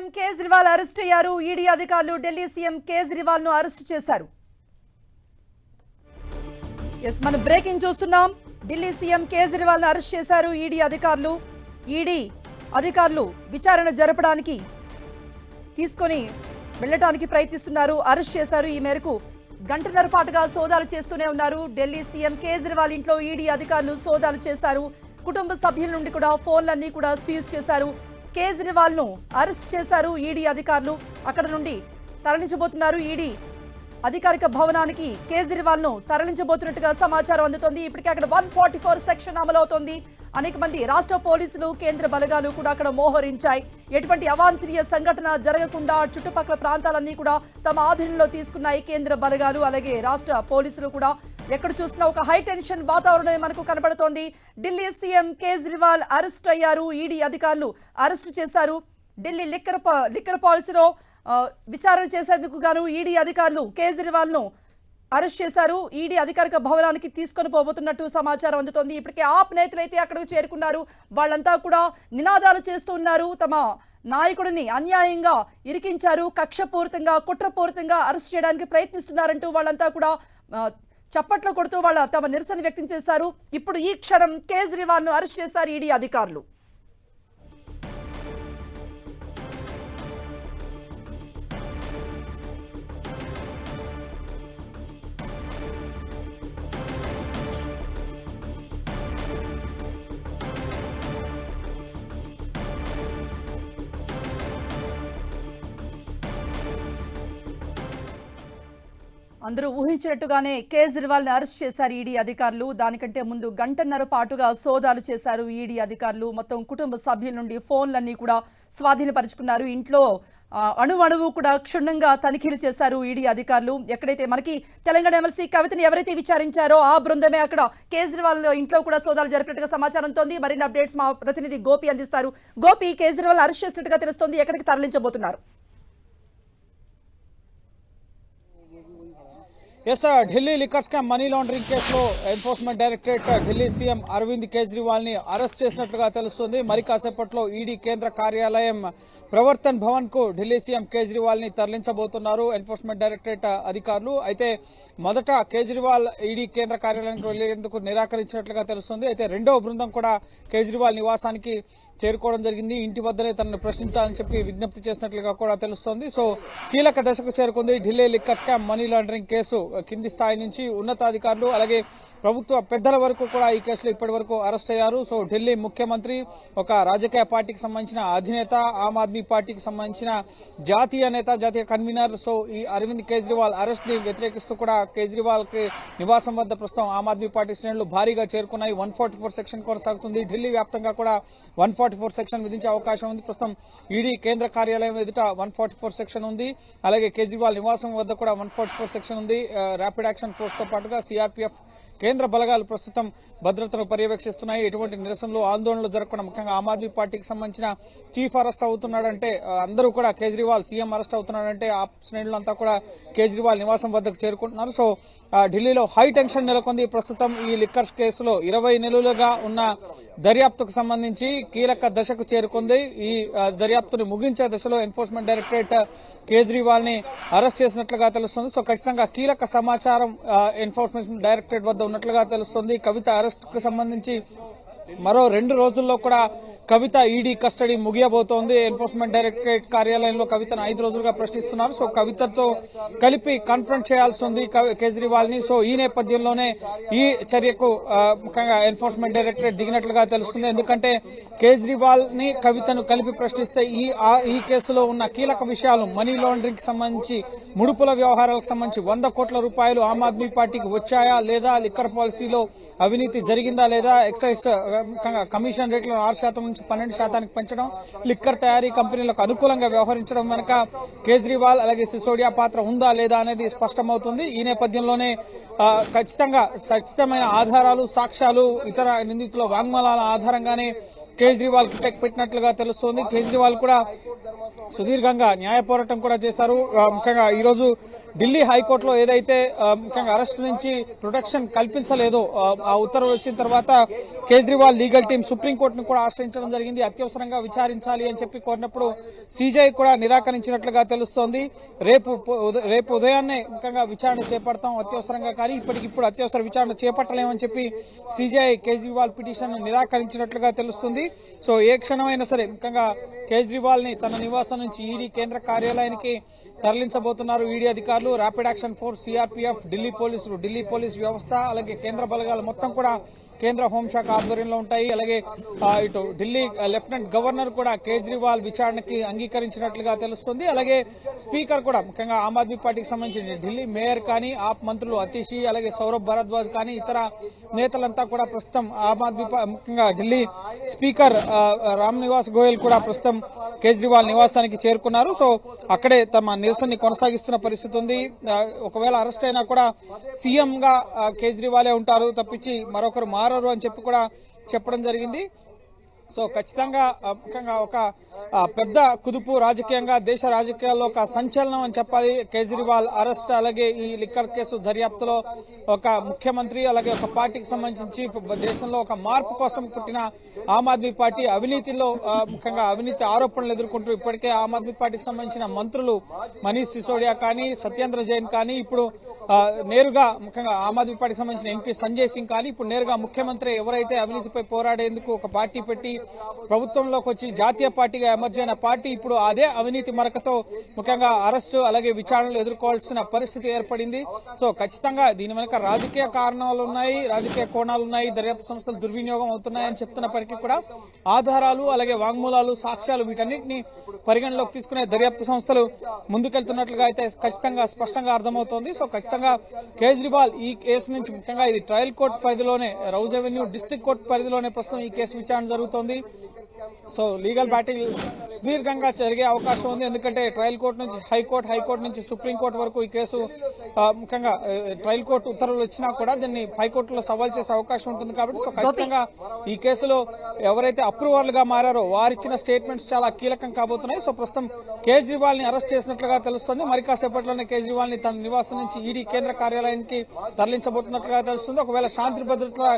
CM Kejriwal arrest అయ్యారు. ED అధికారులు Delhi CM కేజ్రీవాల్ను అరెస్ట్ చేశారు. ఎస్ మనం బ్రేకింగ్ చూస్తున్నాం. ఢిల్లీ సీఎం కేజ్రీవాల్ను అరెస్ట్ చేశారు ఈడీ అధికారులు. ఈడీ అధికారులు విచారణ జరపడానికి తీసుకొని వెళ్ళటానికి ప్రయత్నిస్తున్నారు. అరెస్ట్ చేశారు. ఈ మేరకు గంటన్నర పాటుగా సోదాలు చేస్తూనే ఉన్నారు. ఢిల్లీ సీఎం కేజ్రీవాల్ ఇంట్లో ఈడీ అధికారులు సోదాలు చేశారు. కుటుంబ సభ్యుల నుండి కూడా ఫోన్లన్నీ కూడా సీజ్ చేశారు. కేజ్రీవాల్ను అరెస్ట్ చేశారు ఈడీ అధికారులు. అక్కడ నుండి తరలించబోతున్నారు ఈడీ. అధికారిక భవనానికి కేజ్రీవాల్ను తరలించబోతున్నట్టుగా సమాచారం అందుతోంది. ఇప్పటికే అక్కడ వన్ ఫార్టీ ఫోర్ సెక్షన్ అమలవుతోంది. అనేక మంది రాష్ట్ర పోలీసులు కేంద్ర బలగాలు కూడా అక్కడ మోహరించాయి. ఎటువంటి అవాంఛనీయ సంఘటన జరగకుండా చుట్టుపక్కల ప్రాంతాలన్నీ కూడా తమ ఆధీనంలో తీసుకున్నాయి కేంద్ర బలగాలు. అలాగే రాష్ట్ర పోలీసులు కూడా ఎక్కడ చూసినా ఒక హై టెన్షన్ వాతావరణమే మనకు కనబడుతోంది. ఢిల్లీ సీఎం కేజ్రీవాల్ అరెస్ట్ అయ్యారు. ఈడీ అధికారులు అరెస్ట్ చేశారు. ఢిల్లీ లిక్కర్ లిక్కర్ పాలసీలో విచారణ చేసేందుకు గాను ఈడీ అధికారులు కేజ్రీవాల్ను అరెస్ట్ చేశారు. ఈడీ అధికారిక భవనానికి తీసుకొని పోబోతున్నట్టు సమాచారం అందుతోంది. ఇప్పటికే ఆప్ నేతలైతే అక్కడికి చేరుకున్నారు. వాళ్ళంతా కూడా నినాదాలు చేస్తూ ఉన్నారు. తమ నాయకుడిని అన్యాయంగా ఇరికించారు. కక్షపూరితంగా కుట్రపూరితంగా అరెస్ట్ చేయడానికి ప్రయత్నిస్తున్నారంటూ వాళ్ళంతా కూడా చప్పట్లు కొడుతూ వాళ్ళ తమ నిరసన వ్యక్తం చేశారు. ఇప్పుడు ఈ క్షణం కేజ్రీవాల్ను అరెస్ట్ చేశారు ఈడీ అధికారులు. అందరూ ఊహించినట్టుగానే కేజ్రీవాల్ని అరెస్ట్ చేశారు ఈడీ అధికారులు. దానికంటే ముందు గంటన్నర పాటుగా సోదాలు చేశారు ఈడీ అధికారులు. మొత్తం కుటుంబ సభ్యుల నుండి ఫోన్లన్నీ కూడా స్వాధీనపరుచుకున్నారు. ఇంట్లో అణువణువు కూడా క్షుణ్ణంగా తనిఖీలు చేశారు ఈడీ అధికారులు. ఎక్కడైతే మనకి తెలంగాణ ఎమ్మెల్సీ కవితని ఎవరైతే విచారించారో ఆ బృందమే అక్కడ కేజ్రీవాల్ ఇంట్లో కూడా సోదాలు జరిపినట్టుగా సమాచారంతో మరిన్ని అప్డేట్స్ మా ప్రతినిధి గోపి అందిస్తారు. గోపి కేజ్రీవాల్ అరెస్ట్ చేసినట్టుగా తెలుస్తోంది. ఎక్కడికి తరలించబోతున్నారు? Yes Delhi liquor scam money laundering కేసులో enforcement directorate Delhi CM Arvind కేజ్రీవాల్ని arrest చేసినట్లుగా తెలుస్తుంది. మరి కాసేపట్లో ఈడీ కేంద్ర కార్యాలయం ప్రవర్తన్ భవన్కు ఢిల్లీ సీఎం కేజ్రీవాల్ని తరలించబోతున్నారు ఎన్ఫోర్స్మెంట్ డైరెక్టరేట్ అధికారులు. అయితే మొదట కేజ్రీవాల్ ఈడీ కేంద్ర కార్యాలయానికి వెళ్ళేందుకు నిరాకరించినట్లుగా తెలుస్తుంది. అయితే రెండవ బృందం కూడా కేజ్రీవాల్ నివాసానికి చేరుకోవడం జరిగింది. ఇంటి వద్దనే తనను ప్రశ్నించాలని చెప్పి విజ్ఞప్తి చేసినట్లుగా కూడా తెలుస్తోంది. సో కీలక దశకు చేరుకుంది Delhi liquor scam money laundering case. కింది స్థాయి నుంచి ఉన్నతాధికారులు అలాగే ప్రభుత్వ పెద్దల వరకు కూడా ఈ కేసులో ఇప్పటి వరకు అరెస్ట్ అయ్యారు. సో ఢిల్లీ ముఖ్యమంత్రి ఒక రాజకీయ పార్టీకి సంబంధించిన అధినేత ఆమ్ ఆద్మీ పార్టీకి సంబంధించిన జాతీయ నేత జాతీయ కన్వీనర్. సో ఈ అరవింద్ కేజ్రీవాల్ అరెస్ట్ని వ్యతిరేకిస్తూ కూడా కేజ్రీవాల్కి నివాసం వద్ద ప్రస్తుతం ఆమ్ ఆద్మీ పార్టీ శ్రేణులు భారీగా చేరుకున్నాయి. వన్ ఫార్టీ ఫోర్ సెక్షన్ కొనసాగుతుంది. ఢిల్లీ వ్యాప్తంగా కూడా వన్ ఫార్టీ ఫోర్ సెక్షన్ విధించే అవకాశం ఉంది. ప్రస్తుతం ఈడీ కేంద్ర కార్యాలయం ఎదుట వన్ ఫార్టీ ఫోర్ సెక్షన్ ఉంది. అలాగే కేజ్రీవాల్ నివాసం వద్ద కూడా వన్ ఫార్టీ ఫోర్ సెక్షన్ ఉంది. ర్యాపిడ్ యాక్షన్ ఫోర్స్తో పాటుగా సిఆర్పీఎఫ్ కేంద్ర బలగాలు ప్రస్తుతం భద్రతను పర్యవేక్షిస్తున్నాయి. ఎటువంటి నిరసనలు ఆందోళనలు జరగకుండా ముఖ్యంగా ఆమ్ ఆద్మీ పార్టీకి సంబంధించిన చీఫ్ అరెస్ట్ అవుతున్నాడంటే అందరూ కూడా కేజ్రీవాల్ సీఎం అరెస్ట్ అవుతున్నాడంటే ఆ శ్రేణులంతా కూడా కేజ్రీవాల్ నివాసం వద్దకు చేరుకుంటున్నారు. సో ఢిల్లీలో హై టెన్షన్ నెలకొంది. ప్రస్తుతం ఈ లిక్కర్స్ కేసులో ఇరవై నెలలుగా ఉన్న దర్యాప్తుకు సంబంధించి కీలక దశకు చేరుకుంది. ఈ దర్యాప్తుని ముగించే దశలో ఎన్ఫోర్స్మెంట్ డైరెక్టరేట్ కేజ్రీవాల్ని అరెస్ట్ చేసినట్లుగా తెలుస్తుంది. సో ఖచ్చితంగా కీలక సమాచారం ఎన్ఫోర్స్మెంట్ డైరెక్టరేట్ వద్ద ఉన్నట్లుగా తెలుస్తుంది. కవిత అరెస్ట్కు సంబంధించి మరో రెండు రోజుల్లో కూడా కవిత ఈడీ కస్టడీ ముగియబోతోంది. ఎన్ఫోర్స్మెంట్ డైరెక్టరేట్ కార్యాలయంలో కవితను ఐదు రోజులుగా ప్రశ్నిస్తున్నారు. సో కవితతో కలిపి కన్ఫ్రంట్ చేయాల్సి ఉంది కవి- కేజ్రీవాల్ని సో ఈ నేపథ్యంలోనే ఈ చర్యకు ముఖ్యంగా ఎన్ఫోర్స్మెంట్ డైరెక్టరేట్ దిగినట్లుగా తెలుస్తుంది. ఎందుకంటే కేజ్రీవాల్ని కవితను కలిపి ప్రశ్నిస్తే ఈ ఈ కేసులో ఉన్న కీలక విషయాలు మనీ లాండరింగ్కి సంబంధించి ముడుపుల వ్యవహారాలకు సంబంధించి వంద కోట్ల రూపాయలు ఆమ్ ఆద్మీ పార్టీకి వచ్చాయా లేదా లిక్కర్ పాలసీలో అవినీతి జరిగిందా లేదా ఎక్సైజ్ కమిషన్ రేట్లను ఆరు శాతం నుంచి పన్నెండు శాతానికి పెంచడం లిక్కర్ తయారీ కంపెనీలకు అనుకూలంగా వ్యవహరించడం వెనుక కేజ్రీవాల్ అలాగే సిసోడియా పాత్ర ఉందా లేదా అనేది స్పష్టమవుతుంది. ఈ నేపథ్యంలోనే ఖచ్చితంగా ఖచ్చితమైన ఆధారాలు సాక్ష్యాలు ఇతర నిందితుల వాంగ్మూలాల ఆధారంగానే కేజ్రీవాల్కి చెక్ పెట్టినట్లుగా తెలుస్తోంది. కేజ్రీవాల్ కూడా సుదీర్ఘంగా న్యాయ పోరాటం కూడా చేశారు. ముఖ్యంగా ఈ రోజు ఢిల్లీ హైకోర్టులో ఏదైతే ముఖ్యంగా అరెస్ట్ నుంచి ప్రొటెక్షన్ కల్పించలేదో ఆ, ఉత్తర్వులు వచ్చిన తర్వాత కేజ్రీవాల్ లీగల్ టీం సుప్రీంకోర్టును కూడా ఆశ్రయించడం జరిగింది. అత్యవసరంగా విచారించాలి అని చెప్పి కోరినప్పుడు సీజీఐ కూడా నిరాకరించినట్లుగా తెలుస్తోంది. రేపు రేపు ఉదయాన్నే ముఖ్యంగా విచారణ చేపడతాం అత్యవసరంగా కానీ ఇప్పటికిప్పుడు అత్యవసర విచారణ చేపట్టలేమని చెప్పి సీజీఐ కేజ్రీవాల్ పిటిషన్ నిరాకరించినట్లుగా తెలుస్తుంది. సో ఏ క్షణమైనా సరే ముఖ్యంగా కేజ్రీవాల్ని తన నివాసం నుంచి ఈడీ కేంద్ర కార్యాలయానికి తరలించబోతున్నారు ఈడీ అధికారులు. Rapid action force CRPF Delhi పోలీసులు. ఢిల్లీ పోలీస్ వ్యవస్థ అలాగే కేంద్ర బలగాలు మొత్తం కూడా కేంద్ర హోంశాఖ ఆధ్వర్యంలో ఉంటాయి. అలాగే ఇటు ఢిల్లీ లెఫ్టినెంట్ గవర్నర్ కూడా కేజ్రీవాల్ విచారణకి అంగీకరించినట్లుగా తెలుస్తుంది. అలాగే స్పీకర్ కూడా ముఖ్యంగా ఆమ్ ఆద్మీ పార్టీకి సంబంధించి ఢిల్లీ మేయర్ కానీ ఆప్ మంత్రులు అతీషి అలాగే సౌరభ్ భరద్వాజ్ కానీ ఇతర నేతలంతా కూడా ప్రస్తుతం ఆమ్ ఆద్మీ ముఖ్యంగా ఢిల్లీ స్పీకర్ రామ్ నివాస్ గోయల్ కూడా ప్రస్తుతం కేజ్రీవాల్ నివాసానికి చేరుకున్నారు. సో అక్కడే తమ నిరసనని కొనసాగిస్తున్న పరిస్థితి ఉంది. ఒకవేళ అరెస్ట్ అయినా కూడా సీఎంగా కేజ్రీవాలే ఉంటారు తప్పించి మరొకరు మారరు అని చెప్పి కూడా చెప్పడం జరిగింది. సో ఖచ్చితంగా ముఖ్యంగా ఒక పెద్ద కుదుపు రాజకీయంగా దేశ రాజకీయాల్లో ఒక సంచలనం అని చెప్పాలి. కేజ్రీవాల్ అరెస్ట్ అలాగే ఈ లిక్కర్ కేసు దర్యాప్తులో ఒక ముఖ్యమంత్రి అలాగే ఒక పార్టీకి సంబంధించి దేశంలో ఒక మార్పు కోసం పుట్టిన ఆమ్ ఆద్మీ పార్టీ అవినీతిలో ముఖ్యంగా అవినీతి ఆరోపణలు ఎదుర్కొంటూ ఇప్పటికే ఆమ్ ఆద్మీ పార్టీకి సంబంధించిన మంత్రులు మనీష్ సిసోడియా కానీ సత్యేంద్ర జైన్ కానీ ఇప్పుడు నేరుగా ముఖ్యంగా ఆమ్ ఆద్మీ పార్టీకి సంబంధించిన ఎంపీ సంజయ్ సింగ్ కానీ ఇప్పుడు నేరుగా ముఖ్యమంత్రి ఎవరైతే అవినీతిపై పోరాడేందుకు ఒక పార్టీ పెట్టి ప్రభుత్వంలోకి వచ్చి జాతీయ పార్టీగా ఎమర్జ్ అయిన పార్టీ ఇప్పుడు అదే అవినీతి మరకతో ముఖ్యంగా అరెస్టు అలాగే విచారణలు ఎదుర్కోవాల్సిన పరిస్థితి ఏర్పడింది. సో ఖచ్చితంగా దీని వెనుక రాజకీయ కారణాలు ఉన్నాయి రాజకీయ కోణాలు ఉన్నాయి దర్యాప్తు సంస్థలు దుర్వినియోగం అవుతున్నాయని చెప్తున్నప్పటికీ కూడా ఆధారాలు అలాగే వాంగ్మూలాలు సాక్ష్యాలు వీటన్నిటిని పరిగణలోకి తీసుకునే దర్యాప్తు సంస్థలు ముందుకెళ్తున్నట్లుగా అయితే ఖచ్చితంగా స్పష్టంగా అర్థమవుతోంది. సో ఖచ్చితంగా కేజ్రీవాల్ ఈ కేసు నుంచి ముఖ్యంగా ఇది ట్రయల్ కోర్టు పరిధిలోనే రౌజ్ అవెన్యూ డిస్ట్రిక్ట్ కోర్టు పరిధిలోనే ప్రస్తుతం ఈ కేసు విచారణ జరుగుతోంది. సో లీగల్ బ్యాటిల్ సుదీర్ఘంగా జరిగే అవకాశం ఉంది. ఎందుకంటే ట్రయల్ కోర్టు నుంచి హైకోర్టు హైకోర్టు నుంచి సుప్రీంకోర్టు వరకు ఈ కేసు ముఖ్యంగా ట్రయల్ కోర్టు ఉత్తర్వులు వచ్చినా కూడా దీన్ని హైకోర్టులో సవాల్ చేసే అవకాశం ఉంటుంది కాబట్టి సో ఖచ్చితంగా ఈ కేసులో ఎవరైతే అప్రూవర్లు గా మారారో వారిచ్చిన స్టేట్మెంట్స్ చాలా కీలకం కాబోతున్నాయి. సో ప్రస్తుతం కేజ్రీవాల్ని అరెస్ట్ చేసినట్లుగా తెలుస్తుంది. మరి కాసేపట్లోనే కేజ్రీవాల్ని తన నివాసం నుంచి ఈడీ కేంద్ర కార్యాలయానికి తరలించబోతున్నట్లుగా తెలుస్తుంది. ఒకవేళ శాంతి భద్రతల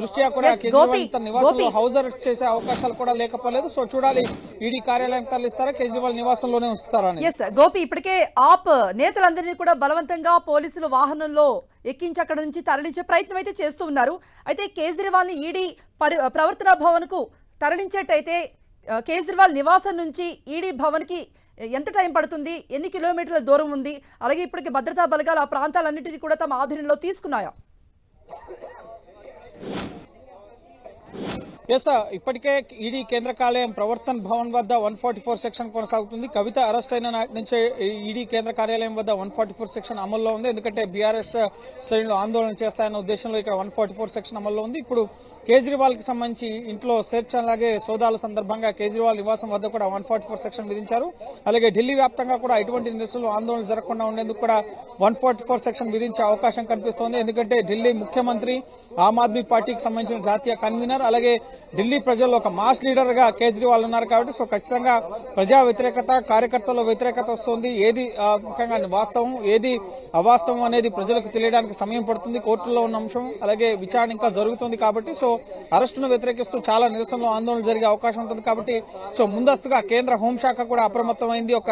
దృష్ట్యా కూడా కేజ్రీవాల్ తన నివాసంలో. హౌస్ అరెస్ట్ చేసే అవకాశాలు కూడా లేకపోలేదు. సో చూడాలి ఈడీ కార్యాలయం తరలిస్తారా కేజ్రీవాల్ నివాసంలోనే ఉంచుతారా ఎస్ గోపి ఇప్పటికే ఆప్ నేతలందరినీ కూడా బలవంతంగా పోలీసులు వాహనంలో ఎక్కించి అక్కడ నుంచి తరలించే ప్రయత్నం అయితే చేస్తూ ఉన్నారు. అయితే కేజ్రీవాల్ని ఈడీ ప్రవర్తన భవన్కు తరలించేటైతే కేజ్రీవాల్ నివాసం నుంచి ఈడీ భవన్కి ఎంత టైం పడుతుంది ఎన్ని కిలోమీటర్ల దూరం ఉంది అలాగే ఇప్పటికి భద్రతా బలగాలు ఆ ప్రాంతాలన్నింటినీ కూడా తమ ఆధీనంలో తీసుకున్నాయా? ఎస్ ఇప్పటికే ఈడీ కేంద్ర కార్యాలయం ప్రవర్తన్ భవన్ వద్ద వన్ ఫార్టీ ఫోర్ సెక్షన్ కొనసాగుతుంది. కవిత అరెస్ట్ అయిన నాటి నుంచే ఈడీ కేంద్ర కార్యాలయం వద్ద వన్ ఫార్టీ ఫోర్ సెక్షన్ అమల్లో ఉంది. ఎందుకంటే బీఆర్ఎస్ శ్రేణులు ఆందోళన చేస్తాయన్న ఉద్దేశంలో ఇక్కడ వన్ ఫార్టీ ఫోర్ సెక్షన్ అమల్లో ఉంది. ఇప్పుడు కేజ్రీవాల్కి సంబంధించి ఇంట్లో సెర్చ్ అలాగే సోదాల సందర్భంగా కేజ్రీవాల్ నివాసం వద్ద కూడా వన్ ఫార్టీ ఫోర్ సెక్షన్ విధించారు. అలాగే ఢిల్లీ వ్యాప్తంగా కూడా ఎటువంటి నిరసనలు ఆందోళన జరగకుండా ఉండేందుకు కూడా వన్ ఫార్టీ ఫోర్ సెక్షన్ విధించే అవకాశం కనిపిస్తోంది. ఎందుకంటే ఢిల్లీ ముఖ్యమంత్రి ఆమ్ ఆద్మీ పార్టీకి సంబంధించిన జాతీయ కన్వీనర్ అలాగే ఢిల్లీ ప్రజల్లో ఒక మాస్ లీడర్గా కేజ్రీవాల్ ఉన్నారు కాబట్టి సో ఖచ్చితంగా ప్రజా వ్యతిరేకత కార్యకర్తల వ్యతిరేకత వస్తుంది. ఏది ముఖ్యంగా వాస్తవం ఏది అవాస్తవం అనేది ప్రజలకు తెలియడానికి సమయం పడుతుంది. కోర్టులో ఉన్న అంశం అలాగే విచారణ ఇంకా జరుగుతుంది కాబట్టి సో అరెస్టును వ్యతిరేకిస్తూ చాలా నిరసనలు ఆందోళన జరిగే అవకాశం ఉంటుంది కాబట్టి సో ముందస్తుగా కేంద్ర హోంశాఖ కూడా అప్రమత్తమైంది. ఒక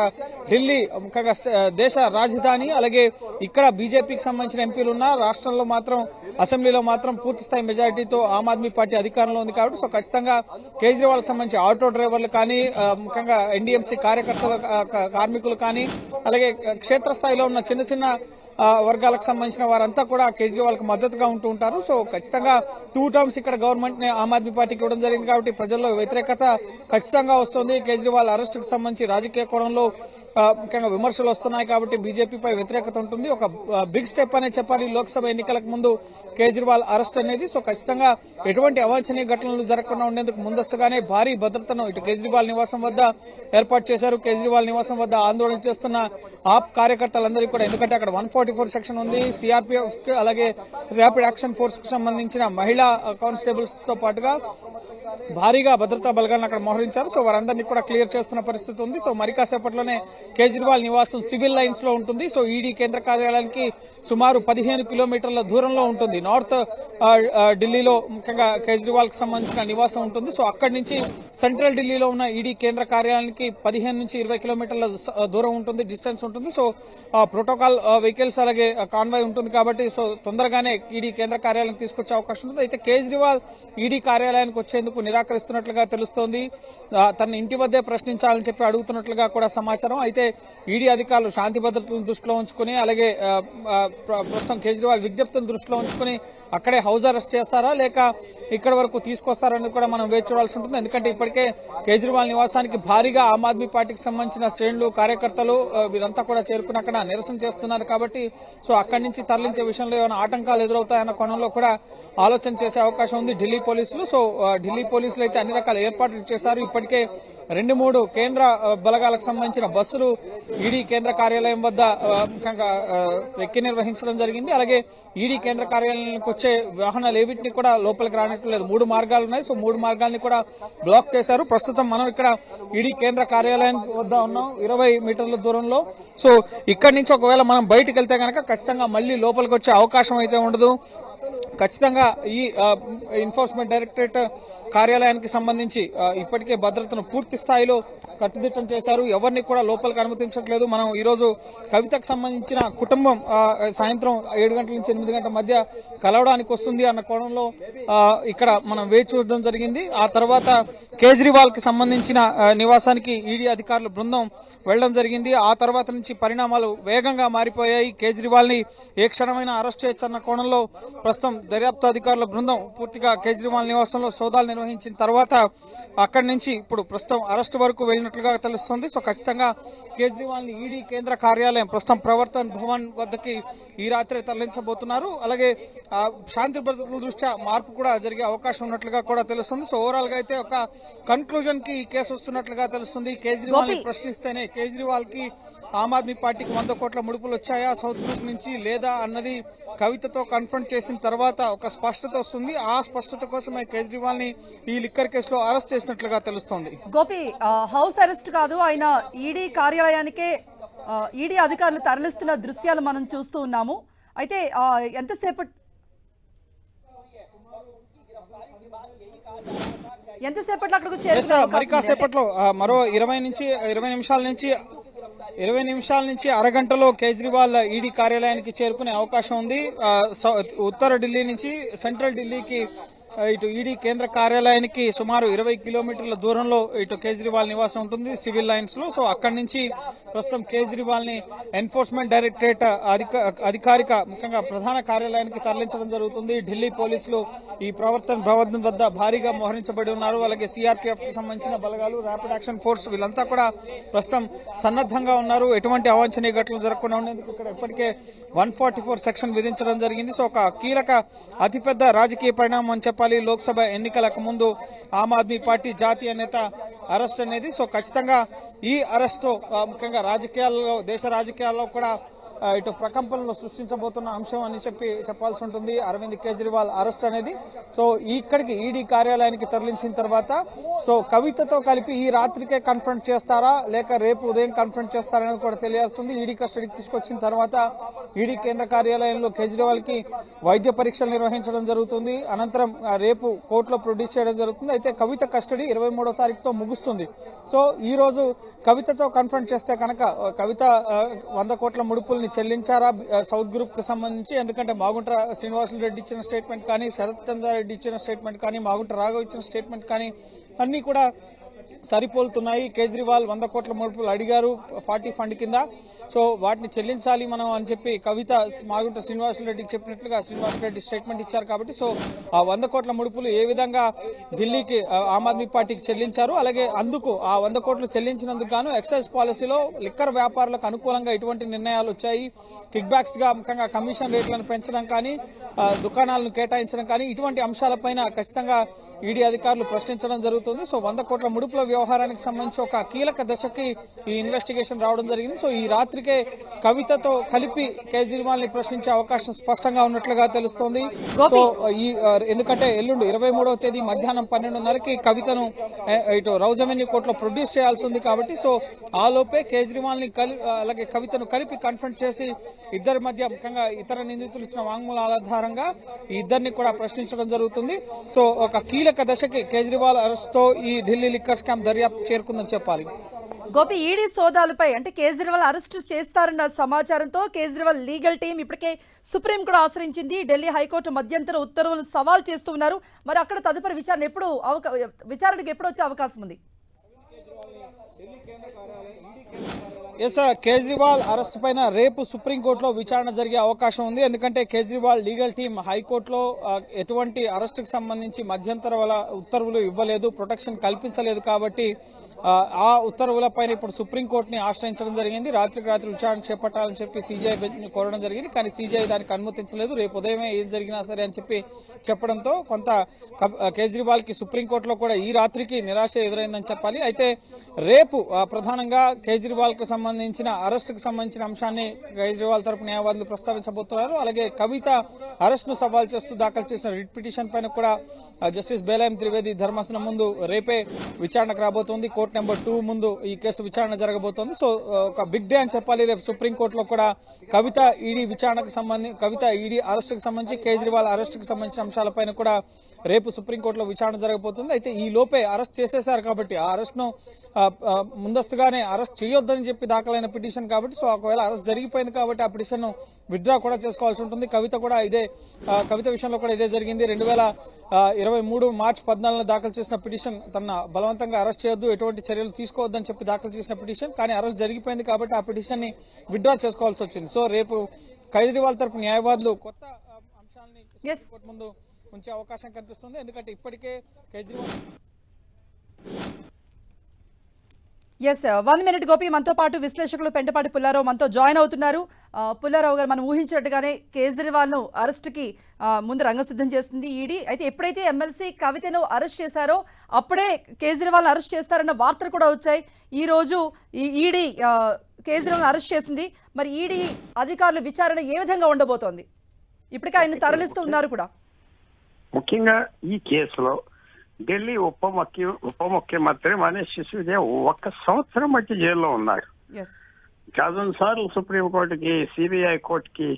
ఢిల్లీ ముఖ్యంగా దేశ రాజధాని అలాగే ఇక్కడ బీజేపీకి సంబంధించిన ఎంపీలు ఉన్న రాష్ట్రంలో మాత్రం అసెంబ్లీలో మాత్రం పూర్తి స్థాయి మెజారిటీతో ఆమ్ ఆద్మీ పార్టీ అధికారంలో ఉంది కాబట్టి సో ఖచ్చితంగా కేజ్రీవాల్కి సంబంధించి ఆటో డ్రైవర్లు కానీ ముఖ్యంగా ఎన్డీఎంసీ కార్యకర్తలు కార్మికులు కానీ అలాగే క్షేత్రస్థాయిలో ఉన్న చిన్న చిన్న వర్గాలకు సంబంధించిన వారంతా కూడా కేజ్రీవాల్కు మద్దతుగా ఉంటూ ఉంటారు. సో ఖచ్చితంగా టూ టర్మ్స్ ఇక్కడ గవర్నమెంట్ని ఆమ్ ఆద్మీ పార్టీకి ఇవ్వడం జరిగింది కాబట్టి ప్రజల్లో వ్యతిరేకత ఖచ్చితంగా వస్తుంది. కేజ్రీవాల్ అరెస్టుకు సంబంధించి రాజకీయ కోణంలో ముఖ్యంగా విమర్శలు వస్తున్నాయి కాబట్టి బీజేపీపై వ్యతిరేకత ఉంటుంది. ఒక బిగ్ స్టెప్ అనే చెప్పాలి. లోక్సభ ఎన్నికలకు ముందు కేజ్రీవాల్ అరెస్ట్ అనేది. సో ఖచ్చితంగా ఎటువంటి అవాంఛనీయ ఘటనలు జరగకుండా ఉండేందుకు ముందస్తుగానే భారీ భద్రతను ఇటు కేజ్రీవాల్ నివాసం వద్ద ఏర్పాటు చేశారు. కేజ్రీవాల్ నివాసం వద్ద ఆందోళన చేస్తున్న ఆప్ కార్యకర్తలందరికీ కూడా ఎందుకంటే అక్కడ వన్ ఫోర్ సెక్షన్ ఉంది. సిఆర్పీఎఫ్ అలాగే ర్యాపిడ్ యాక్షన్ ఫోర్స్కి సంబంధించిన మహిళా కానిస్టేబుల్స్తో పాటుగా భారీగా భద్రతా బలగాలను అక్కడ మోహరించారు. సో వారందరినీ కూడా క్లియర్ చేస్తున్న పరిస్థితి ఉంది. సో మరి కాసేపట్లోనే కేజ్రీవాల్ నివాసం సివిల్ లైన్స్లో ఉంటుంది. సో ఈడీ కేంద్ర కార్యాలయానికి సుమారు పదిహేను కిలోమీటర్ల దూరంలో ఉంటుంది. నార్త్ ఢిల్లీలో ముఖ్యంగా కేజ్రీవాల్ సంబంధించిన నివాసం ఉంటుంది. సో అక్కడి నుంచి సెంట్రల్ ఢిల్లీలో ఉన్న ఈడీ కేంద్ర కార్యాలయానికి పదిహేను నుంచి ఇరవై కిలోమీటర్ల దూరం ఉంటుంది డిస్టెన్స్ ఉంటుంది. సో ఆ, ప్రోటోకాల్ వెహికల్స్ అలాగే కాన్వాయ్ ఉంటుంది కాబట్టి సో తొందరగానే ఈడీ కేంద్ర కార్యాలయం తీసుకొచ్చే అవకాశం ఉంటుంది. అయితే కేజ్రీవాల్ ఈడీ కార్యాలయానికి వచ్చేందుకు నిరాకరిస్తున్నట్లుగా తెలుస్తోంది. తన ఇంటి వద్దే ప్రశ్నించాలని చెప్పి అడుగుతున్నట్లుగా కూడా సమాచారం. అయితే ఈడీ అధికారులు శాంతి భద్రతలను దృష్టిలో ఉంచుకుని అలాగే ప్రస్తుతం కేజ్రీవాల్ విజ్ఞప్తిని దృష్టిలో ఉంచుకుని అక్కడే హౌస్ అరెస్ట్ చేస్తారా? లేక ఇక్కడ వరకు తీసుకొస్తారని కూడా మనం వేచి చూడాల్సి ఉంటుంది. ఎందుకంటే ఇప్పటికే కేజ్రీవాల్ నివాసానికి భారీగా ఆమ్ ఆద్మీ పార్టీకి సంబంధించిన శ్రేణులు కార్యకర్తలు వీరంతా కూడా చేరుకుని అక్కడ నిరసన చేస్తున్నారు కాబట్టి సో అక్కడి నుంచి తరలించే విషయంలో ఏమైనా ఆటంకాలు ఎదురవుతాయన్న కోణంలో కూడా ఆలోచన చేసే అవకాశం ఉంది ఢిల్లీ పోలీసులు. సో ఢిల్లీ పోలీసులు అయితే అన్ని రకాల ఏర్పాట్లు చేశారు. ఇప్పటికే రెండు మూడు కేంద్ర బలగాలకు సంబంధించిన బస్సులు ఈడీ కేంద్ర కార్యాలయం వద్ద ఎక్కి నిర్వహించడం జరిగింది. అలాగే ఈడీ కేంద్ర కార్యాలయానికి వచ్చే వాహనాలు ఏవిటిని కూడా లోపలికి రానట్టు లేదు మూడు మార్గాలు ఉన్నాయి. సో మూడు మార్గాల్ని కూడా బ్లాక్ చేశారు. ప్రస్తుతం మనం ఇక్కడ ఈడీ కేంద్ర కార్యాలయం వద్ద ఉన్నాం. ఇరవై మీటర్ల దూరంలో. సో ఇక్కడి నుంచి ఒకవేళ మనం బయటికి వెళ్తే కనుక ఖచ్చితంగా మళ్ళీ లోపలికి వచ్చే అవకాశం అయితే ఉండదు. ఖచ్చితంగా ఈ ఎన్ఫోర్స్మెంట్ డైరెక్టరేట్ కార్యాలయానికి సంబంధించి ఇప్పటికే భద్రతను పూర్తి స్థాయిలో కట్టుదిట్టం చేశారు. ఎవరిని కూడా లోపలికి అనుమతించట్లేదు. మనం ఈరోజు కవితకు సంబంధించిన కుటుంబం సాయంత్రం ఏడు గంటల నుంచి ఎనిమిది గంటల మధ్య కలవడానికి వస్తుంది అన్న కోణంలో ఇక్కడ మనం వేచి చూడడం జరిగింది. ఆ తర్వాత కేజ్రీవాల్కి సంబంధించిన నివాసానికి ఈడీ అధికారుల బృందం వెళ్ళడం జరిగింది. ఆ తర్వాత నుంచి పరిణామాలు వేగంగా మారిపోయాయి. కేజ్రీవాల్ని ఏ క్షణమైనా అరెస్ట్ చేయొచ్చన్న కోణంలో ప్రస్తుతం దర్యాప్తు అధికారుల బృందం పూర్తిగా కేజ్రీవాల్ నివాసంలో సోదాలు నిర్వహించిన తర్వాత అక్కడి నుంచి ఇప్పుడు ప్రస్తుతం అరెస్ట్ వరకు వెళ్ళినట్లుగా తెలుస్తుంది. సో ఖచ్చితంగా కేజ్రీవాల్ని ఈడీ కేంద్ర కార్యాలయం ప్రస్తుతం ప్రవర్తన్ భవన్ వద్దకి ఈ రాత్రి తరలించబోతున్నారు. అలాగే శాంతి భద్రతల దృష్ట్యా మార్పు కూడా జరిగే అవకాశం ఉన్నట్లుగా కూడా తెలుస్తుంది. సో ఓవరాల్గా అయితే ఒక కన్క్లూజన్కి ఈ కేసు వస్తున్నట్లుగా తెలుస్తుంది. కేజ్రీవాల్. ప్రశ్నిస్తేనే కేజ్రీవాల్కి ఆమ్ ఆద్మీ పార్టీకి వంద కోట్ల ముడుపులు వచ్చాయా? సౌత్ గ్రూప్ నుంచి లేదా అన్నది కవితతో కన్ఫ్రంట్ చేసిన తర్వాత ఒక స్పష్టత వస్తుంది. ఆ స్పష్టత కోసమే కేజ్రీవాల్ని ఈ లిక్కర్ కేసులో అరెస్ట్ చేసినట్లుగా తెలుస్తోంది. గోపి హౌస్ అరెస్ట్ కాదు ఆయన ఈడీ కార్యాలయానికే ఈడీ అధికారులు తరలిస్తున్న దృశ్యాలు మనం చూస్తూ ఉన్నాము. అయితే ఆ, ఎంతసేపటి ఎంతసేపట్లో అక్కడికి ఎస్, చేరుకునే మరి కాసేపట్లో మరో ఇరవై నుంచి ఇరవై నిమిషాల నుంచి ఇరవై నిమిషాల నుంచి అరగంటలో కేజ్రీవాల్ ఈడీ కార్యాలయానికి చేరుకునే అవకాశం ఉంది. ఉత్తర ఢిల్లీ నుంచి సెంట్రల్ ఢిల్లీకి ఇటు ఈడీ కేంద్ర కార్యాలయానికి సుమారు ఇరవై కిలోమీటర్ల దూరంలో ఇటు కేజ్రీవాల్ నివాసం ఉంటుంది సివిల్ లైన్స్లో. సో అక్కడి నుంచి ప్రస్తుతం కేజ్రీవాల్ని ఎన్ఫోర్స్మెంట్ డైరెక్టరేట్ అధిక అధికారిక ముఖ్యంగా ప్రధాన కార్యాలయానికి తరలించడం జరుగుతుంది. ఢిల్లీ పోలీసులు ఈ ప్రవర్తన ప్రవర్తన వద్ద భారీగా మోహరించబడి ఉన్నారు. అలాగే సిఆర్పీఎఫ్కి సంబంధించిన బలగాలు ర్యాపిడ్ యాక్షన్ ఫోర్స్ వీళ్ళంతా కూడా ప్రస్తుతం సన్నద్ధంగా ఉన్నారు. ఎటువంటి అవాంఛనీయ ఘటనలు జరగకుండా ఉండేందుకు ఇక్కడ ఇప్పటికే వన్ ఫార్టీ ఫోర్ సెక్షన్ విధించడం జరిగింది. సో ఒక కీలక అతిపెద్ద రాజకీయ పరిణామం అని చెప్పాలి. లోక్సభ ఎన్నికలకు ముందు ఆమ్ ఆద్మీ పార్టీ జాతీయ నేత అరెస్ట్ అనేది సో ఖచ్చితంగా ఈ అరెస్ట్ ముఖ్యంగా రాజకీయాల్లో దేశ రాజకీయాల్లో కూడా ఇటు ప్రకంపనలు సృష్టించబోతున్న అంశం అని చెప్పి చెప్పాల్సి ఉంటుంది. అరవింద్ కేజ్రీవాల్ అరెస్ట్ అనేది. సో ఇక్కడికి ఈడీ కార్యాలయానికి తరలించిన తర్వాత సో కవితతో కలిపి ఈ రాత్రికే కన్ఫ్రంట్ చేస్తారా? లేక రేపు ఉదయం కన్ఫ్రంట్ చేస్తారా అనేది కూడా తెలియాల్సి ఉంది. ఈడీ కస్టడీకి తీసుకొచ్చిన తర్వాత ఈడీ కేంద్ర కార్యాలయంలో కేజ్రీవాల్కి వైద్య పరీక్షలు నిర్వహించడం జరుగుతుంది. అనంతరం రేపు కోర్టులో ప్రొడ్యూస్ చేయడం జరుగుతుంది. అయితే కవిత కస్టడీ ఇరవై మూడో తారీఖుతో ముగుస్తుంది. సో ఈ రోజు కవితతో కన్ఫ్రంట్ చేస్తే కనుక కవిత వంద కోట్ల ముడుపుల్ని చెల్లించారా? సౌత్ గ్రూప్కి సంబంధించి? ఎందుకంటే మాగుంట శ్రీనివాసులు రెడ్డి ఇచ్చిన స్టేట్మెంట్ కానీ శరత్ చంద్ర రెడ్డి ఇచ్చిన స్టేట్మెంట్ కానీ మాగుంట రాఘవ్ ఇచ్చిన స్టేట్మెంట్ కానీ అన్ని కూడా సరిపోలుతున్నాయి. కేజ్రీవాల్ వంద కోట్ల ముడుపులు అడిగారు పార్టీ ఫండ్ కింద. సో వాటిని చెల్లించాలి మనం అని చెప్పి కవిత మాగుంట శ్రీనివాసులు రెడ్డికి చెప్పినట్లుగా శ్రీనివాసరెడ్డి స్టేట్మెంట్ ఇచ్చారు కాబట్టి సో ఆ వంద కోట్ల ముడుపులు ఏ విధంగా ఢిల్లీకి ఆమ్ ఆద్మీ పార్టీకి చెల్లించారు? అలాగే అందుకు ఆ వంద కోట్లు చెల్లించినందుకు గాను ఎక్సైజ్ పాలసీలో లిక్కర్ వ్యాపారులకు అనుకూలంగా ఇటువంటి నిర్ణయాలు వచ్చాయి. కిక్ బ్యాక్స్గా ముఖ్యంగా కమిషన్ రేట్లను పెంచడం కానీ దుకాణాలను కేటాయించడం కానీ ఇటువంటి అంశాలపైన ఖచ్చితంగా ఈడీ అధికారులు ప్రశ్నించడం జరుగుతుంది. సో వంద కోట్ల ముడుపుల వ్యవహారానికి సంబంధించి ఒక కీలక దశకి ఈ ఇన్వెస్టిగేషన్ రావడం జరిగింది. సో ఈ రాత్రికే కవితతో కలిపి కేజ్రీవాల్ని ప్రశ్నించే అవకాశం స్పష్టంగా ఉన్నట్లుగా తెలుస్తోంది. సో ఈ ఎందుకంటే ఎల్లుండి ఇరవై మూడవ తేదీ మధ్యాహ్నం పన్నెండున్నరకి కవితను ఇటు రౌజ్ అవెన్యూ కోర్టులో ప్రొడ్యూస్ చేయాల్సి ఉంది కాబట్టి సో ఆ లోపే కేజ్రీవాల్ని అలాగే కవితను కలిపి కన్ఫ్రంట్ చేసి ఇద్దరి మధ్య ముఖ్యంగా ఇతర నిందితులు ఇచ్చిన వాంగ్మూలాల ఆధారంగా ఈ ఇద్దరిని కూడా ప్రశ్నించడం జరుగుతుంది. సో ఒక కీలక దశకి కేజ్రీవాల్ అరెస్ట్తో ఈ ఢిల్లీ లిక్కర్ స్కామ్ దర్యాప్తు చేరుకుందని చెప్పాలి. గోపి ఈడీ సోదాలపై అంటే కేజ్రీవాల్ అరెస్టు చేస్తారన్న సమాచారంతో కేజ్రీవాల్ లీగల్ టీం ఇప్పటికే సుప్రీం కూడా ఆశ్రయించింది. ఢిల్లీ హైకోర్టు మధ్యంతర ఉత్తర్వులను సవాల్ చేస్తూ ఉన్నారు. మరి అక్కడ తదుపరి విచారణ ఎప్పుడు అవకా విచారణకు ఎప్పుడు వచ్చే అవకాశం ఉంది? ఎస్ కేజ్రీవాల్ అరెస్ట్ పైన రేపు సుప్రీంకోర్టులో విచారణ జరిగే అవకాశం ఉంది. ఎందుకంటే కేజ్రీవాల్ లీగల్ టీం హైకోర్టులో ఎటువంటి అరెస్టుకు సంబంధించి మధ్యంతర వల ఉత్తర్వులు ఇవ్వలేదు ప్రొటెక్షన్ కల్పించలేదు కాబట్టి ఆ, ఉత్తర్వులపైన ఇప్పుడు సుప్రీంకోర్టుని ఆశ్రయించడం జరిగింది. రాత్రికి రాత్రి విచారణ చేపట్టాలని చెప్పి సీజీఐ కోరడం జరిగింది. కానీ సీజీఐ దానికి అనుమతించలేదు. రేపు ఉదయమే ఏం జరిగినా సరే అని చెప్పి చెప్పడంతో కొంత కేజ్రీవాల్కి సుప్రీంకోర్టులో కూడా ఈ రాత్రికి నిరాశ ఎదురైందని చెప్పాలి. అయితే రేపు ప్రధానంగా కేజ్రీవాల్కు సంబంధించిన అరెస్ట్కు సంబంధించిన అంశాన్ని కేజ్రీవాల్ తరపు న్యాయవాదులు ప్రస్తావించబోతున్నారు. అలాగే కవిత అరెస్ట్ను సవాల్ చేస్తూ దాఖలు చేసిన రిట్ పిటిషన్ పైన కూడా జస్టిస్ బేలాయం త్రివేది ధర్మాసనం ముందు రేపే విచారణకు రాబోతోంది. కోర్టు నెంబర్ టూ ముందు ఈ కేసు విచారణ జరగబోతోంది. సో ఒక బిగ్ డే అని చెప్పాలి. రేపు సుప్రీంకోర్టులో కూడా కవిత ఈడీ విచారణకు సంబంధించి కవిత ఈడీ అరెస్టుకు సంబంధించి కేజ్రీవాల్ అరెస్టుకు సంబంధించిన అంశాలపైన కూడా రేపు సుప్రీంకోర్టులో విచారణ జరగబోతుంది. అయితే ఈ లోపే అరెస్ట్ చేసేశారు కాబట్టి ఆ అరెస్ట్ను ఆ, ఆ, ముందస్తుగానే అరెస్ట్ చేయొద్దని చెప్పి దాఖలైన పిటిషన్ కాబట్టి సో ఒకవేళ అరెస్ట్ జరిగిపోయింది కాబట్టి ఆ పిటిషన్ను విత్డ్రా కూడా చేసుకోవాల్సి ఉంటుంది. కవిత కూడా ఇదే కవిత విషయంలో కూడా ఇదే జరిగింది. రెండు వేల ఇరవై మూడు మార్చి పద్నాలుగున దాఖలు చేసిన పిటిషన్ తన బలవంతంగా అరెస్ట్ చేయొద్దు ఎటువంటి చర్యలు తీసుకోవద్దని చెప్పి దాఖలు చేసిన పిటిషన్. కానీ అరెస్ట్ జరిగిపోయింది కాబట్టి ఆ పిటిషన్ని విత్డ్రా చేసుకోవాల్సి వచ్చింది. సో రేపు కేజ్రీవాల్ తరపు న్యాయవాదులు కొత్త అంశాలని ముందు ఉంచే అవకాశం కనిపిస్తుంది. ఎందుకంటే ఇప్పటికే Kejriwal yes one minute Gopi మనతో పాటు విశ్లేషకులు పెంటపాటి పుల్లారావు మనతో జాయిన్ అవుతున్నారు. పుల్లారావు గారు మనం ఊహించినట్టుగానే కేజ్రీవాల్ను అరెస్ట్కి ముందు రంగసిద్ధం చేస్తుంది ఈడీ. అయితే ఎప్పుడైతే ఎమ్మెల్సీ కవితను అరెస్ట్ చేశారో అప్పుడే కేజ్రీవాల్ అరెస్ట్ చేస్తారన్న వార్తలు కూడా వచ్చాయి. ఈ రోజు ఈ ఈడీ కేజ్రీవాల్ను అరెస్ట్ చేసింది. మరి ఈడీ అధికారుల విచారణ ఏ విధంగా ఉండబోతోంది? ఇప్పటికే ఆయన తరలిస్తూ ఉన్నారు కూడా. ముఖ్యంగా ఈ కేసులో ఢిల్లీ ఉప ముఖ్య ఉప ముఖ్యమంత్రి మనీష్ సిసోడియా ఒక్క సంవత్సరం బట్టి జైల్లో ఉన్నారు ఎస్ డజన్ సార్లు సుప్రీంకోర్టుకి సిబిఐ కోర్టుకి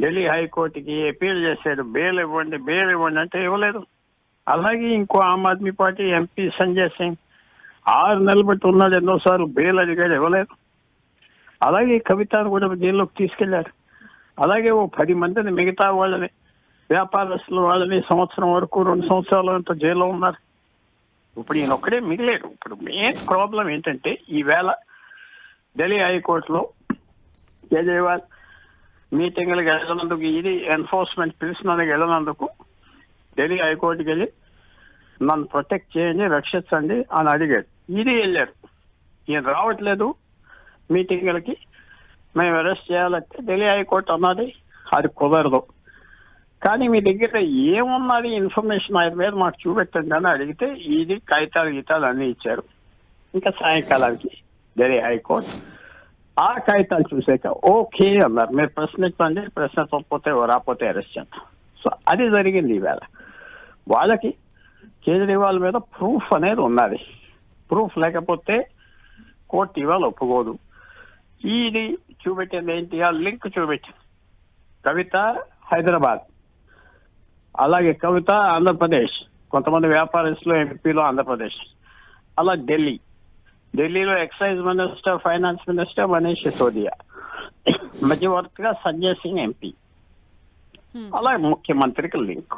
ఢిల్లీ హైకోర్టుకి అపీల్ చేశాడు బెయిల్ ఇవ్వండి బెయిల్ ఇవ్వండి అంటే ఇవ్వలేదు అలాగే ఇంకో ఆమ్ ఆద్మీ పార్టీ ఎంపీ సంజయ్ సింగ్ ఆరు నెలలు బట్టి ఉన్నాడు ఎన్నోసార్లు బెయిల్ అడిగాడు ఇవ్వలేదు అలాగే కవితను కూడా జైల్లోకి తీసుకెళ్ళారు అలాగే ఓ పది మందిని మిగతా వాళ్ళని వ్యాపారస్తులు వాళ్ళని సంవత్సరం వరకు రెండు సంవత్సరాల అంత జైల్లో ఉన్నారు. ఇప్పుడు ఈయన ఒక్కడే మిగిలేడు. ఇప్పుడు మెయిన్ ప్రాబ్లం ఏంటంటే ఈవేళ ఢిల్లీ హైకోర్టులో కేజ్రీవాల్ మీటింగ్లకు వెళ్ళినందుకు ఇది ఎన్ఫోర్స్మెంట్ పిలిచినందుకు వెళ్ళినందుకు ఢిల్లీ హైకోర్టుకి వెళ్ళి నన్ను ప్రొటెక్ట్ చేయండి రక్షించండి అని అడిగాడు. ఇది వెళ్ళారు. ఈయన రావట్లేదు మీటింగ్లకి. మేము అరెస్ట్ చేయాలంటే ఢిల్లీ హైకోర్టు అన్నది అది కుదరదు. కానీ మీ దగ్గర ఏమున్నది ఇన్ఫర్మేషన్ ఆయన మీద మాకు చూపెట్టండి అని అడిగితే ఇది కాగితాలు గీతాలు అన్ని ఇచ్చారు. ఇంకా సాయంకాలానికి ఢిల్లీ హైకోర్టు. ఆ కాగితాలు చూసాక ఓకే అన్నారు. మీరు ప్రశ్నించండి ప్రశ్నించకపోతే రాకపోతే అరెస్ట్ అంట సో అది జరిగింది ఈవేళ. వాళ్ళకి కేజ్రీవాల్ మీద ప్రూఫ్ అనేది ఉన్నది. ప్రూఫ్ లేకపోతే కోర్టు ఇవాళ ఒప్పుకోదు. ఇది చూపెట్టింది ఏంటి? ఆ లింక్ చూపెట్టింది. కవిత హైదరాబాద్. అలాగే కవిత ఆంధ్రప్రదేశ్. కొంతమంది వ్యాపారస్తులు ఎంపీలు ఆంధ్రప్రదేశ్. అలా ఢిల్లీ. ఢిల్లీలో excise minister finance minister Manish Sisodia. మధ్యవర్తిగా సంజయ్ సింగ్ ఎంపీ. అలా ముఖ్యమంత్రికి లింక్.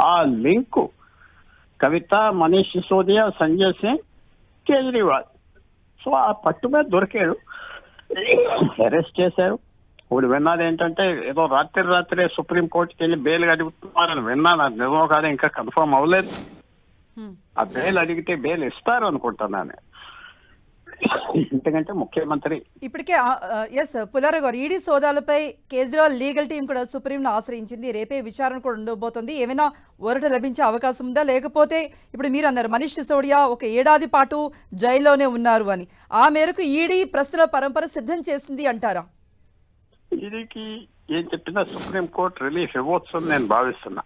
ఆ లింక్ కవిత మనీష్ సిసోదియా సంజయ్ సింగ్ కేజ్రీవాల్. సో ఆ పట్టు మీద దొరికాడు. అరెస్ట్ చేశారు. ఇప్పుడు విన్నది ఏంటంటే ఏదో రాత్రి రాత్రే సుప్రీం కోర్టుకి వెళ్ళి బెయిల్ అడుగుతున్నారని విన్నాను అది నిజమో కాదు ఇంకా కన్ఫర్మ్ అవ్వలేదు. ఆ బెయిల్ అడిగితే బెయిల్ ఇస్తారు అనుకుంటున్నాను ఎందుకంటే ముఖ్యమంత్రి ఇప్పటికే ఎస్ పుల్లారావు గారు ఈడీ సోదాలపై కేజ్రీవాల్ లీగల్ టీం కూడా సుప్రీంను ఆశ్రయించింది. రేపే విచారణ కూడా ఉండబోతోంది. ఏమైనా ఊరట లభించే అవకాశం ఉందా? లేకపోతే ఇప్పుడు మీరు అన్నారు మనీష్ సిసోడియా ఒక ఏడాది పాటు జైల్లోనే ఉన్నారు అని. ఆ మేరకు ఈడీ ప్రశ్నల పరంపర సిద్ధం చేసింది అంటారా? ఈడీకి ఏం చెప్పినా సుప్రీం కోర్టు రిలీఫ్ ఇవ్వచ్చు అని నేను భావిస్తున్నా.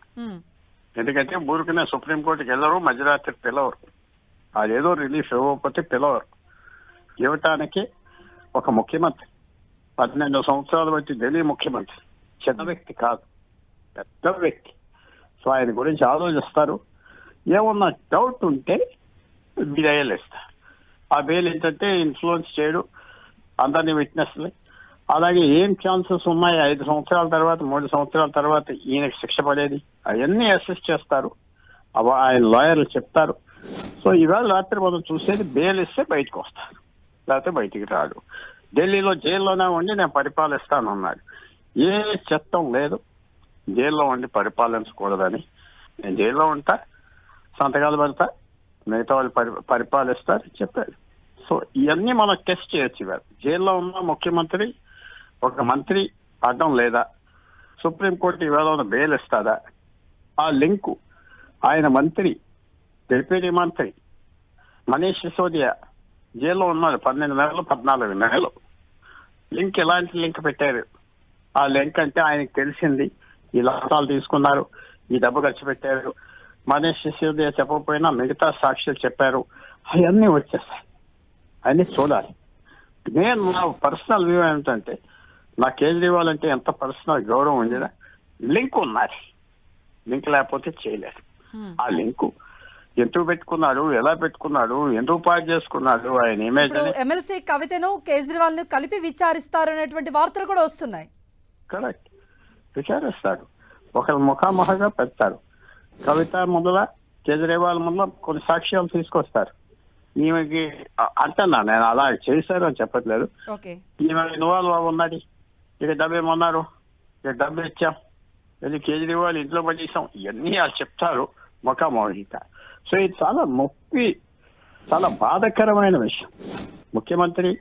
ఎందుకంటే ఊరికనే సుప్రీం కోర్టుకి వెళ్ళరు మధ్యరాత్రి పిలవరు. అదేదో రిలీఫ్ ఇవ్వకపోతే పిలవరు. ఇవ్వటానికి ఒక ముఖ్యమంత్రి. పన్నెండు సంవత్సరాలు బట్టి ఢిల్లీ ముఖ్యమంత్రి. చిన్న వ్యక్తి కాదు. పెద్ద వ్యక్తి. సో ఆయన గురించి ఆలోచిస్తారు. ఏమన్నా డౌట్ ఉంటే బెయిల్ ఇస్తారు ఆ బెయిల్ ఏంటంటే ఇన్ఫ్లుయెన్స్ చేయడు. అందరినీ విట్నెస్లే అలాగే ఏం ఛాన్సెస్ ఉన్నాయి? ఐదు సంవత్సరాల తర్వాత మూడు సంవత్సరాల తర్వాత ఈయనకి శిక్ష పడేది? అవన్నీ అసెస్ చేస్తారు. అవ- ఆయన లాయర్లు చెప్తారు. సో ఇవాళ రాత్రి మనం చూసేది బెయిల్ ఇస్తే బయటకు వస్తారు. లేకపోతే బయటికి రాడు. ఢిల్లీలో జైల్లోనే ఉండి నేను పరిపాలిస్తానన్నాడు. ఏ చట్టం లేదు. జైల్లో ఉండి పరిపాలించకూడదని. నేను జైల్లో ఉంటా సంతకాలు పెడతా మిగతా వాళ్ళు పరి పరిపాలిస్తారు చెప్పారు సో ఇవన్నీ మనం టెస్ట్ చేయొచ్చు ఇవాళ. జైల్లో ఉన్న ముఖ్యమంత్రి ఒక మంత్రి అడ్డం లేదా? సుప్రీంకోర్టు ఇవాళ ఉన్న బెయిల్ ఇస్తాదా ఆ లింకు ఆయన మంత్రి డిప్యూటీ మంత్రి మనీష్ సిసోదియా జైల్లో ఉన్నారు పన్నెండు నెలలు పద్నాలుగు నెలలు. లింక్ ఎలాంటి లింక్ పెట్టారు? ఆ లింక్ అంటే ఆయనకు తెలిసింది. ఈ లాభాలు తీసుకున్నారు. ఈ డబ్బు ఖర్చు పెట్టారు. మనీష్ సిసోదియా చెప్పకపోయినా మిగతా సాక్షులు చెప్పారు. అవన్నీ వచ్చేస్తాయి. అన్ని చూడాలి. నేను నా పర్సనల్ వ్యూ ఏంటంటే నా కేజ్రీవాల్ అంటే ఎంత పర్సనల్ గౌరవం ఉండేదా లింక్ ఉన్నది లింక్ లేకపోతే చేయలేదు. ఆ లింకు ఎందుకు పెట్టుకున్నాడు ఎలా పెట్టుకున్నాడు ఎందుకు పాటు చేసుకున్నాడు ఆయన ఇమేజ్ ఎమ్మెల్సీ కవితను కేజ్రీవాల్ను కలిపి విచారిస్తారు అనేటువంటి వార్తలు కూడా వస్తున్నాయి. కరెక్ట్. విచారిస్తాడు ఒకరు ముఖాముఖగా పెడతారు. కవిత మొదల కేజ్రీవాల్ మొదల కొన్ని సాక్ష్యాలు తీసుకొస్తారు. ఈమెకి అంటున్నా నేను అలా చేశారు అని చెప్పట్లేదు ఈమె ఇన్వాల్వ్ ఉన్నది ఇక డబ్బు ఏమన్నారు? ఇక డబ్బు ఇచ్చాం. ఇది కేజ్రీవాల్ ఇంట్లో పడేసాం ఇవన్నీ వాళ్ళు చెప్తారు. ముఖామౌఖిక సో ఇది చాలా నొప్పి చాలా బాధకరమైన విషయం. ముఖ్యమంత్రి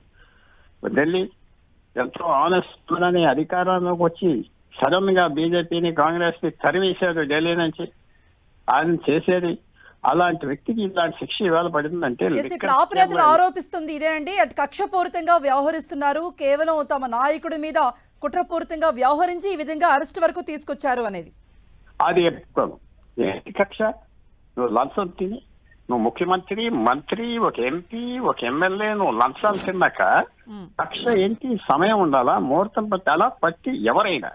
ఢిల్లీ ఎంతో ఆనెస్ట్ అని అధికారంలోకి వచ్చి సడన్గా బీజేపీని కాంగ్రెస్ని తరివేశారు ఢిల్లీ నుంచి. ఆయన చేసేది అలాంటి వ్యక్తికి ఇలాంటి శిక్ష ఇవాళ పడిందంటే ఆపరేతలు ఆరోపిస్తుంది. ఇదేనండి. కక్షపూరితంగా వ్యవహరిస్తున్నారు. కేవలం తమ నాయకుడి మీద కుట్రపూరితంగా వ్యవహరించి ఈ విధంగా అరెస్ట్ వరకు తీసుకొచ్చారు అనేది. అది కక్ష నువ్వు లంచం తిని నువ్వు ముఖ్యమంత్రి మంత్రి ఒక ఎంపీ ఒక ఎమ్మెల్యే నువ్వు లంచాలు తిన్నాక కక్ష ఏంటి? సమయం ఉండాలా? ముహూర్తం పట్టాలా? పట్టి ఎవరైనా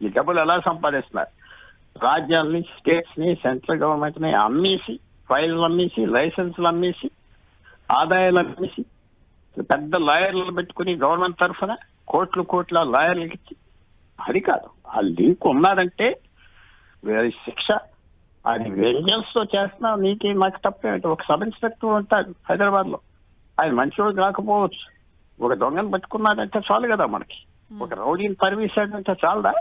ఈ డబ్బులు ఎలా సంపాదిస్తున్నారు? రాజ్యాల్ని స్టేట్స్ని సెంట్రల్ గవర్నమెంట్ని అమ్మేసి ఫైల్లు అమ్మేసి లైసెన్సులు అమ్మేసి ఆదాయాలు అమ్మేసి పెద్ద లాయర్లను పెట్టుకుని గవర్నమెంట్ తరఫున కోట్లు కోట్ల లాయర్లకి ఇచ్చి అది కాదు. ఆ లింక్ ఉన్నదంటే వేరే శిక్ష అది వెంజన్స్తో చేస్తున్నా నీకే నాకు తప్పేంటి ఒక సబ్ ఇన్స్పెక్టర్ ఉంటాడు హైదరాబాద్లో ఆయన మంచివాడు కాకపోవచ్చు. ఒక దొంగను పట్టుకున్నాడంటే చాలు కదా మనకి. ఒక రౌడీని తరివేశాడంటే చాలదా?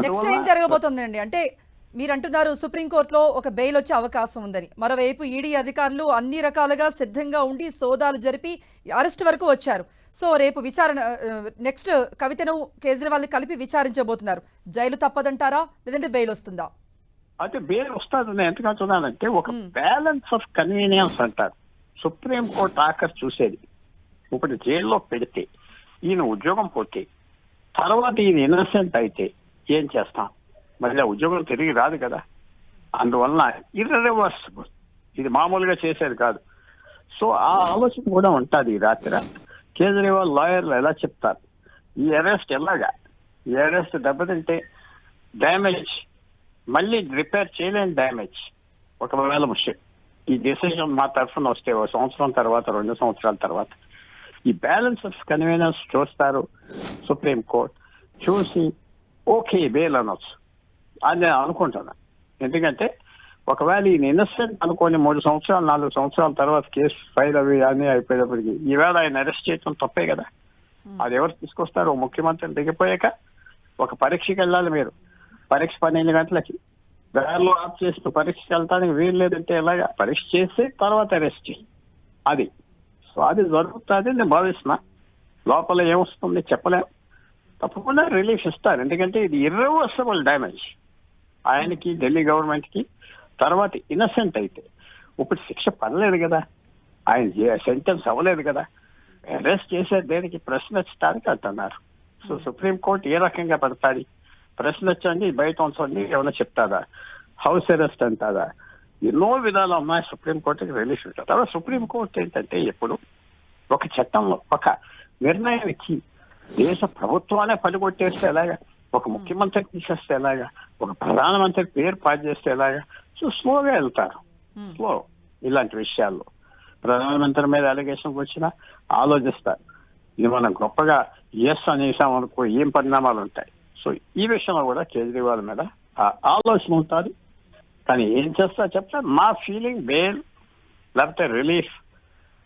నెక్స్ట్ ఏం జరగబోతోందండి? అంటే మీరు అంటున్నారు సుప్రీంకోర్టులో ఒక బెయిల్ వచ్చే అవకాశం ఉందని. మరోవైపు ఈడీ అధికారులు అన్ని రకాలుగా సిద్ధంగా ఉండి సోదాలు జరిపి అరెస్ట్ వరకు వచ్చారు. సో రేపు విచారణ నెక్స్ట్ కవితను కేజ్రీవాల్ కలిపి విచారించబోతున్నారు. జైలు తప్పదంటారా? లేదంటే బెయిల్ వస్తుందా? అయితే బెయిల్ వస్తుంది. నేను ఎందుకు అంటున్నానంటే ఒక బ్యాలెన్స్ ఆఫ్ కన్వీనియన్స్ అంటారు. సుప్రీం కోర్టు ఆఖరి చూసేది. ఇప్పుడు జైల్లో పెడితే ఈయన ఉద్యోగం పోతే తర్వాత ఈయన ఇన్నసెంట్ అయితే ఏం చేస్తాం? మళ్ళీ ఆ ఉద్యోగం తిరిగి రాదు కదా. అందువలన ఇర్రివర్సిబుల్ ఇది మామూలుగా చేసేది కాదు. సో ఆ ఆలోచన కూడా ఉంటుంది ఈ రాత్రి. కేజ్రీవాల్ లాయర్లు ఎలా చెప్తారు? ఈ అరెస్ట్ ఎలాగా? ఈ అరెస్ట్ దెబ్బతింటే డ్యామేజ్ మళ్ళీ రిపేర్ చేయలేని డ్యామేజ్ ఒకవేళ ముష్యం ఈ డిసిషన్ మా తరఫున వస్తే ఒక సంవత్సరం తర్వాత రెండు సంవత్సరాల తర్వాత. ఈ బ్యాలెన్స్ ఆఫ్ కన్వీనెన్స్ చూస్తారు సుప్రీం కోర్ట్. చూసి ఓకే బెయిల్ అనొచ్చు. అని నేను అనుకుంటున్నాను ఎందుకంటే ఒకవేళ ఈయన ఇన్నసెంట్ అనుకోని మూడు సంవత్సరాలు నాలుగు సంవత్సరాల తర్వాత కేసు ఫైల్ అవి అన్ని అయిపోయేటప్పటికి ఈవేళ ఆయన అరెస్ట్ చేయడం తప్పే కదా. అది ఎవరు తీసుకొస్తారు? ముఖ్యమంత్రి దిగిపోయాక ఒక పరీక్షకి వెళ్ళాలి మీరు. పరీక్ష పన్నెండు గంటలకి. దారిలో ఆఫ్ చేసి పరీక్షకి వెళ్తానికి వీలు లేదంటే ఎలాగా? పరీక్ష చేసి తర్వాత అరెస్ట్ అది. సో అది జరుగుతుంది నేను భావిస్తున్నా. లోపల ఏమొస్తుంది చెప్పలేం. తప్పకుండా రిలీఫ్ ఇస్తారు. ఎందుకంటే ఇది ఇర్రివర్సబుల్ డ్యామేజ్ ఆయనకి ఢిల్లీ గవర్నమెంట్కి తర్వాత ఇన్నసెంట్ అయితే. ఇప్పుడు శిక్ష పడలేదు కదా. ఆయన సెంటెన్స్ అవ్వలేదు కదా. అరెస్ట్ చేసే దేనికి ప్రశ్నించడానికి అంటున్నారు సో సుప్రీం కోర్టు ఏ రకంగా పడతాది? ప్రశ్నించండి బయట ఉంచండి ఏమైనా చెప్తాదా హౌస్ అరెస్ట్ అంటారా? ఎన్నో విధాలు ఉన్నాయి సుప్రీం కోర్టుకి రిలీఫ్ ఇస్తారు తర్వాత సుప్రీం కోర్టు ఏంటంటే ఎప్పుడు? ఒక చట్టంలో ఒక నిర్ణయం ఇచ్చి దేశ ప్రభుత్వాన్ని పడిగొట్టేస్తే ఎలాగా? ఒక ముఖ్యమంత్రి తీసేస్తే ఎలాగా? ఒక ప్రధానమంత్రి పేరు పాటు చేస్తే ఎలాగా? స్లోగా వెళ్తారు స్లో ఇలాంటి విషయాల్లో. ప్రధానమంత్రి మీద అలిగేషన్ వచ్చినా ఆలోచిస్తారు ఇది మనం గొప్పగా ఎస్ అనేసాం అనుకో ఏం పరిణామాలు ఉంటాయి? సో ఈ విషయంలో కూడా కేజ్రీవాల్ మీద ఆలోచన ఉంటుంది. కానీ ఏం చేస్తా చెప్తా మా ఫీలింగ్ బెయిల్ లేకపోతే రిలీఫ్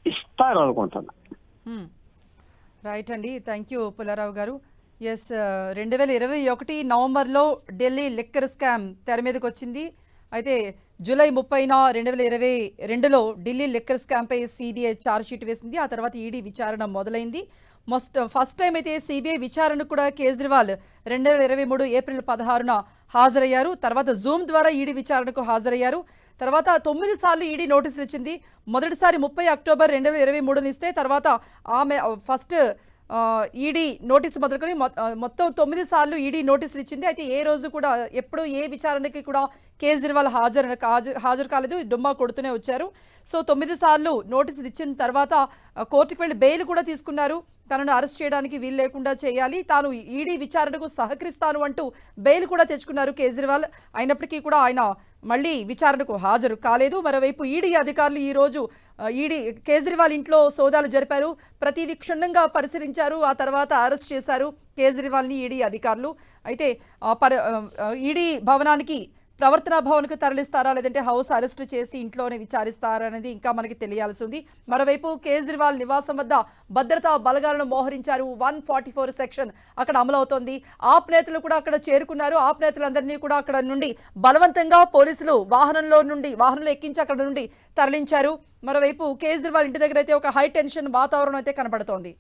ఇస్తారు అనుకుంటున్నా. రైట్ అండి. థ్యాంక్ యూ పుల్లారావు గారు. ఎస్ రెండు వేల ఇరవై ఒకటి నవంబర్లో ఢిల్లీ లిక్కర్ స్కామ్ తెర మీదకి వచ్చింది. అయితే జూలై ముప్పైన రెండు వేల ఇరవై రెండులో ఢిల్లీ లిక్కర్ స్కామ్పై సిబిఐ ఛార్జ్షీట్ వేసింది. ఆ తర్వాత ఈడీ విచారణ మొదలైంది. మొస్ట్ ఫస్ట్ టైం అయితే సిబిఐ విచారణకు కూడా కేజ్రీవాల్ రెండు వేల ఇరవై మూడు ఏప్రిల్ పదహారున హాజరయ్యారు. తర్వాత జూమ్ ద్వారా ఈడీ విచారణకు హాజరయ్యారు. తర్వాత తొమ్మిది సార్లు ఈడీ నోటీసులు ఇచ్చింది. మొదటిసారి ముప్పై అక్టోబర్ రెండు వేల ఇరవై మూడుని ఇస్తే తర్వాత ఆమె ఫస్ట్ ఈడీ నోటీసు మొదలుకొని మొత్తం తొమ్మిది సార్లు ఈడీ నోటీసులు ఇచ్చింది. అయితే ఏ రోజు కూడా ఎప్పుడు ఏ విచారణకి కూడా కేజ్రీవాల్ హాజరు హాజరు హాజరు కాలేదు. డుమ్మా కొడుతూనే వచ్చారు. సో తొమ్మిది సార్లు నోటీసులు ఇచ్చిన తర్వాత కోర్టుకు వెళ్ళి బెయిల్ కూడా తీసుకున్నారు. తనను అరెస్ట్ చేయడానికి వీలు లేకుండా చేయాలి. తాను ఈడీ విచారణకు సహకరిస్తాను అంటూ బెయిల్ కూడా తెచ్చుకున్నారు కేజ్రీవాల్. అయినప్పటికీ కూడా ఆయన మళ్ళీ విచారణకు హాజరు కాలేదు. మరోవైపు ఈడీ అధికారులు ఈరోజు ఈడీ కేజ్రీవాల్ ఇంట్లో సోదాలు జరిపారు. ప్రతిదీ క్షుణ్ణంగా పరిశీలించారు. ఆ తర్వాత అరెస్ట్ చేశారు కేజ్రీవాల్ని ఈడీ అధికారులు. అయితే పర ఈడీ భవనానికి ప్రవర్తన భవన్కు తరలిస్తారా లేదంటే హౌస్ అరెస్ట్ చేసి ఇంట్లోనే విచారిస్తారా అనేది ఇంకా మనకి తెలియాల్సి ఉంది. మరోవైపు కేజ్రీవాల్ నివాసం వద్ద భద్రతా బలగాలను మోహరించారు. వన్ ఫార్టీ ఫోర్ సెక్షన్ అక్కడ అమలవుతోంది. ఆప్ నేతలు కూడా అక్కడ చేరుకున్నారు. ఆప్ నేతలందరినీ కూడా అక్కడ నుండి బలవంతంగా పోలీసులు వాహనంలో నుండి వాహనంలో ఎక్కించి అక్కడ నుండి తరలించారు. మరోవైపు కేజ్రీవాల్ ఇంటి దగ్గర అయితే ఒక హై టెన్షన్ వాతావరణం అయితే కనబడుతోంది